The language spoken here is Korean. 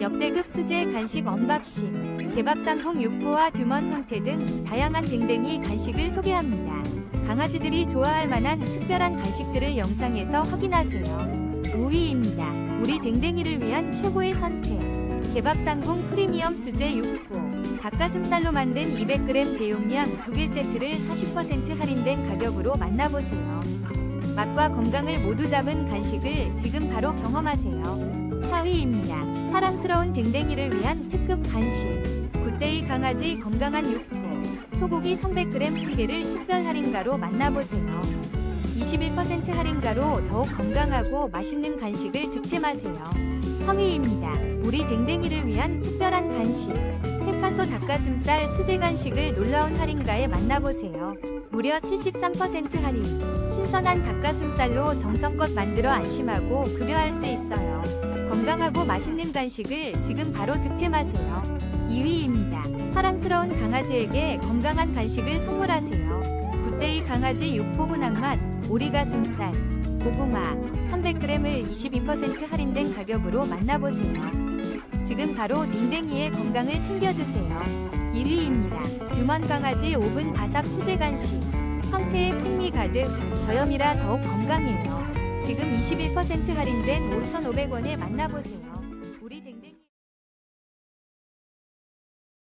역대급 수제 간식 언박싱, 개밥상궁 육포와 듀먼 황태 등 다양한 댕댕이 간식을 소개합니다. 강아지들이 좋아할 만한 특별한 간식들을 영상에서 확인하세요. 5위입니다. 우리 댕댕이를 위한 최고의 선택. 개밥상궁 프리미엄 수제 육포. 닭가슴살로 만든 200g 대용량 2개 세트를 40% 할인된 가격으로 만나보세요. 맛과 건강을 모두 잡은 간식을 지금 바로 경험하세요. 4위입니다. 사랑스러운 댕댕이를 위한 특급 간식. 굿데이 강아지 건강한 육포. 소고기 300g 한 개를 특별 할인가로 만나보세요. 21% 할인가로 더욱 건강하고 맛있는 간식을 득템하세요. 3위입니다. 우리 댕댕이를 위한 특별한 간식. 테카소 닭가슴살 수제 간식을 놀라운 할인가에 만나보세요. 무려 73% 할인. 신선한 닭가슴살로 정성껏 만들어 안심하고 급여할 수 있어요. 건강하고 맛있는 간식을 지금 바로 득템하세요. 2위입니다. 사랑스러운 강아지에게 건강한 간식을 선물하세요. 굿데이 강아지 육포 혼합맛 오리가슴살 고구마 300g을 22% 할인된 가격으로 만나보세요. 지금 바로 댕댕이의 건강을 챙겨주세요. 1위입니다. 듀먼 강아지 오븐 바삭 수제 간식 황태의 풍미 가득 저염이라 더욱 건강해요. 지금 21% 할인된 5,500원에 만나보세요.